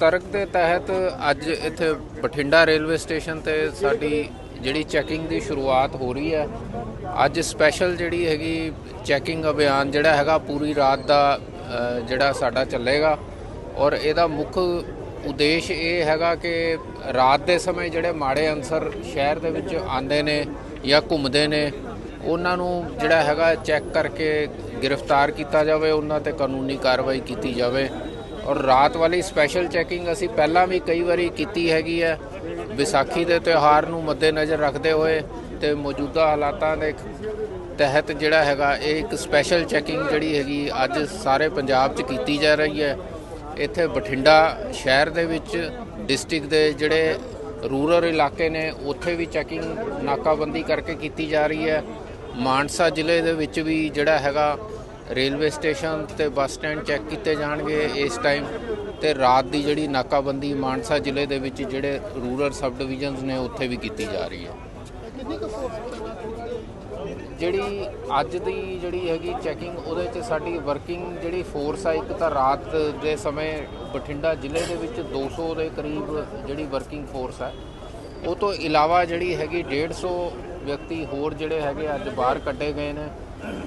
ਤਰਕ ਦੇ ਤਹਿਤ ਅੱਜ ਇੱਥੇ ਬਠਿੰਡਾ ਰੇਲਵੇ ਸਟੇਸ਼ਨ ਤੇ ਸਾਡੀ ਜਿਹੜੀ ਚੈਕਿੰਗ ਦੀ ਸ਼ੁਰੂਆਤ ਹੋ ਰਹੀ ਹੈ। ਅੱਜ ਸਪੈਸ਼ਲ ਜਿਹੜੀ ਹੈਗੀ ਚੈਕਿੰਗ ਅਭਿਆਨ ਜਿਹੜਾ ਹੈਗਾ ਪੂਰੀ ਰਾਤ ਦਾ ਜਿਹੜਾ ਸਾਡਾ ਚੱਲੇਗਾ। ਔਰ ਇਹਦਾ ਮੁੱਖ ਉਦੇਸ਼ ਇਹ ਹੈਗਾ ਕਿ ਰਾਤ ਦੇ ਸਮੇਂ ਜਿਹੜੇ ਮਾੜੇ ਅਨਸਰ ਸ਼ਹਿਰ ਦੇ ਵਿੱਚ ਆਉਂਦੇ ਨੇ ਜਾਂ ਘੁੰਮਦੇ ਨੇ, ਉਹਨਾਂ ਨੂੰ ਜਿਹੜਾ ਹੈਗਾ ਚੈੱਕ ਕਰਕੇ ਗ੍ਰਿਫਤਾਰ ਕੀਤਾ ਜਾਵੇ, ਉਹਨਾਂ ਤੇ ਕਾਨੂੰਨੀ ਕਾਰਵਾਈ ਕੀਤੀ ਜਾਵੇ। ਔਰ ਰਾਤ ਵਾਲੀ ਸਪੈਸ਼ਲ ਚੈਕਿੰਗ ਅਸੀਂ ਪਹਿਲਾਂ ਵੀ ਕਈ ਵਾਰੀ ਕੀਤੀ ਹੈਗੀ ਹੈ। ਵਿਸਾਖੀ ਦੇ ਤਿਉਹਾਰ ਨੂੰ ਮੱਦੇਨਜ਼ਰ ਰੱਖਦੇ ਹੋਏ ਤੇ ਮੌਜੂਦਾ ਹਾਲਾਤਾਂ ਦੇ ਤਹਿਤ ਜਿਹੜਾ ਹੈਗਾ, ਇਹ ਇੱਕ ਸਪੈਸ਼ਲ ਚੈਕਿੰਗ ਜਿਹੜੀ ਹੈਗੀ ਅੱਜ ਸਾਰੇ ਪੰਜਾਬ 'ਚ ਕੀਤੀ ਜਾ ਰਹੀ ਹੈ। ਇੱਥੇ ਬਠਿੰਡਾ ਸ਼ਹਿਰ ਦੇ ਵਿੱਚ ਡਿਸਟ੍ਰਿਕਟ ਦੇ ਜਿਹੜੇ ਰੂਰਲ ਇਲਾਕੇ ਨੇ, ਉੱਥੇ ਵੀ ਚੈਕਿੰਗ ਨਾਕਾਬੰਦੀ ਕਰਕੇ ਕੀਤੀ ਜਾ ਰਹੀ ਹੈ। ਮਾਨਸਾ ਜ਼ਿਲ੍ਹੇ ਦੇ ਵਿੱਚ ਵੀ ਜਿਹੜਾ ਹੈਗਾ ਰੇਲਵੇ ਸਟੇਸ਼ਨ ਤੇ ਬੱਸ ਸਟੈਂਡ ਚੈੱਕ ਕੀਤੇ ਜਾਣਗੇ ਇਸ ਟਾਈਮ ਤੇ ਰਾਤ ਦੀ ਜਿਹੜੀ ਨਾਕਾਬੰਦੀ ਮਾਨਸਾ ਜ਼ਿਲ੍ਹੇ ਦੇ ਵਿੱਚ ਜਿਹੜੇ ਰੂਰਲ ਸਬ ਡਿਵੀਜ਼ਨਸ ਨੇ ਉੱਥੇ ਵੀ ਕੀਤੀ ਜਾ ਰਹੀ ਹੈ। ਜਿਹੜੀ ਅੱਜ ਦੀ ਜਿਹੜੀ ਹੈਗੀ ਚੈਕਿੰਗ ਉਹਦੇ 'ਚ ਸਾਡੀ ਵਰਕਿੰਗ ਜਿਹੜੀ ਫੋਰਸ ਆ, ਇੱਕ ਤਾਂ ਰਾਤ ਦੇ ਸਮੇਂ ਬਠਿੰਡਾ ਜ਼ਿਲ੍ਹੇ ਦੇ ਵਿੱਚ 200 ਦੇ ਕਰੀਬ ਜਿਹੜੀ ਵਰਕਿੰਗ ਫੋਰਸ ਹੈ ਉਹ ਤੋਂ ਇਲਾਵਾ ਜਿਹੜੀ ਹੈਗੀ 150 ਵਿਅਕਤੀ ਹੋਰ ਜਿਹੜੇ ਹੈਗੇ ਅੱਜ ਬਾਹਰ ਕੱਢੇ ਗਏ ਨੇ।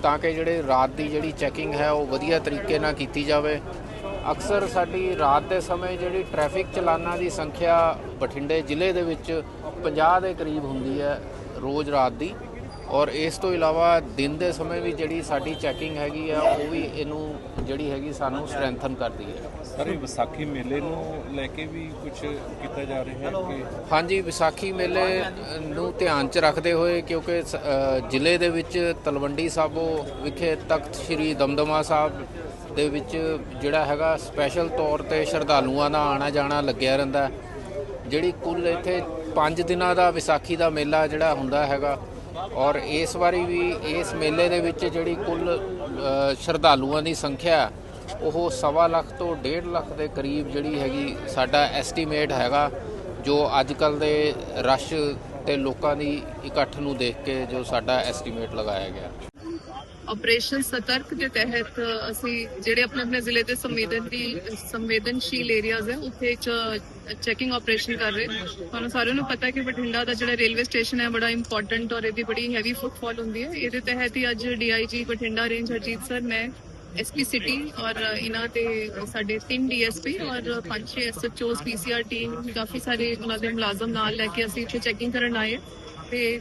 ਤਾਂ ਕਿ ਜਿਹੜੇ ਰਾਤ ਦੀ ਜਿਹੜੀ ਚੈਕਿੰਗ ਹੈ ਉਹ ਵਧੀਆ ਤਰੀਕੇ ਨਾਲ ਕੀਤੀ ਜਾਵੇ। ਅਕਸਰ ਸਾਡੀ ਰਾਤ ਦੇ ਸਮੇਂ ਜਿਹੜੀ ਟ੍ਰੈਫਿਕ ਚਲਾਨਾਂ ਦੀ ਸੰਖਿਆ ਬਠਿੰਡੇ ਜ਼ਿਲ੍ਹੇ ਦੇ ਵਿੱਚ 50 ਦੇ ਕਰੀਬ ਹੁੰਦੀ ਹੈ ਰੋਜ਼ ਰਾਤ ਦੀ। ਔਰ ਇਸ ਤੋਂ ਇਲਾਵਾ ਦਿਨ ਦੇ ਸਮੇਂ ਵੀ ਜਿਹੜੀ ਸਾਡੀ ਚੈਕਿੰਗ ਹੈਗੀ ਆ ਉਹ ਵੀ ਇਹਨੂੰ ਜਿਹੜੀ ਹੈਗੀ ਸਾਨੂੰ ਸਟਰੈਂਥਨ ਕਰਦੀ ਹੈ ਸਰ ਇਹ ਵਿਸਾਖੀ ਮੇਲੇ ਨੂੰ ਲੈ ਕੇ ਵੀ ਕੁਝ ਕੀਤਾ ਜਾ ਰਿਹਾ ਹੈ ਕਿ ਹਾਂਜੀ ਵਿਸਾਖੀ ਮੇਲੇ ਨੂੰ ਧਿਆਨ 'ਚ ਰੱਖਦੇ ਹੋਏ ਕਿਉਂਕਿ ਜ਼ਿਲ੍ਹੇ ਦੇ ਵਿੱਚ ਤਲਵੰਡੀ ਸਾਬੋ ਵਿਖੇ ਤਖਤ ਸ੍ਰੀ ਦਮਦਮਾ ਸਾਹਿਬ ਦੇ ਵਿੱਚ ਜਿਹੜਾ ਹੈਗਾ ਸਪੈਸ਼ਲ ਤੌਰ ਤੇ ਸ਼ਰਧਾਲੂਆਂ ਦਾ ਆਣਾ ਜਾਣਾ ਲੱਗਿਆ ਰਹਿੰਦਾ। ਜਿਹੜੀ ਕੁੱਲ ਇੱਥੇ 5 ਦਿਨਾਂ ਦਾ ਵਿਸਾਖੀ ਦਾ ਮੇਲਾ ਜਿਹੜਾ ਹੁੰਦਾ ਹੈਗਾ ਔਰ ਇਸ ਵਾਰੀ ਵੀ ਇਸ ਮੇਲੇ ਦੇ ਵਿੱਚ ਜਿਹੜੀ ਕੁੱਲ ਸ਼ਰਧਾਲੂਆਂ ਦੀ ਸੰਖਿਆ, ਉਹ ਸਵਾ ਲੱਖ ਤੋਂ 1.5 ਲੱਖ ਦੇ ਕਰੀਬ ਜਿਹੜੀ ਹੈਗੀ ਸਾਡਾ ਐਸਟੀਮੇਟ ਹੈਗਾ, ਜੋ ਅੱਜ ਕੱਲ ਦੇ ਰਸ਼ ਤੇ ਲੋਕਾਂ ਦੀ ਇਕੱਠ ਨੂੰ ਦੇਖ ਕੇ ਜੋ ਸਾਡਾ ਐਸਟੀਮੇਟ ਲਗਾਇਆ ਗਿਆ। ਆਪਰੇਸ਼ਨ ਸਤਰਕ ਦੇ ਤਹਿਤ ਅਸੀਂ ਜਿਹੜੇ ਆਪਣੇ ਆਪਣੇ ਜ਼ਿਲ੍ਹੇ ਦੇ ਸੰਵੇਦਨਸ਼ੀਲ ਸੰਵੇਦਨਸ਼ੀਲ ਏਰੀਆਜ਼ ਹੈ, ਉੱਥੇ ਚੈਕਿੰਗ ਆਪਰੇਸ਼ਨ ਕਰ ਰਹੇ। ਤੁਹਾਨੂੰ ਸਾਰਿਆਂ ਨੂੰ ਪਤਾ ਹੈ ਕਿ ਬਠਿੰਡਾ ਦਾ ਜਿਹੜਾ ਰੇਲਵੇ ਸਟੇਸ਼ਨ ਹੈ, ਬੜਾ ਇੰਪੋਰਟੈਂਟ ਔਰ ਇਹਦੀ ਬੜੀ ਹੈਵੀ ਫੁੱਟਫਾਲ ਹੁੰਦੀ ਹੈ। ਇਹਦੇ ਤਹਿਤ ਹੀ ਅੱਜ DIG Bathinda range Harjeet sir ਮੈਂ ਐਸਪੀ ਸਿਟੀ ਔਰ ਇਹਨਾਂ ਤੇ ਸਾਡੇ ਤਿੰਨ ਡੀਐਸਪੀ ਔਰ ਪੰਜ ਛੇ ਐਸਐਚਓਸ ਪੀਸੀਆਰ ਟੀਮ ਕਾਫੀ ਸਾਰੇ ਉਹਨਾਂ ਦੇ ਮੁਲਾਜ਼ਮ ਨਾਲ ਲੈ ਕੇ ਅਸੀਂ ਇੱਥੇ ਚੈਕਿੰਗ ਕਰਨ ਆਏ ਹਾਂ। ਤੇ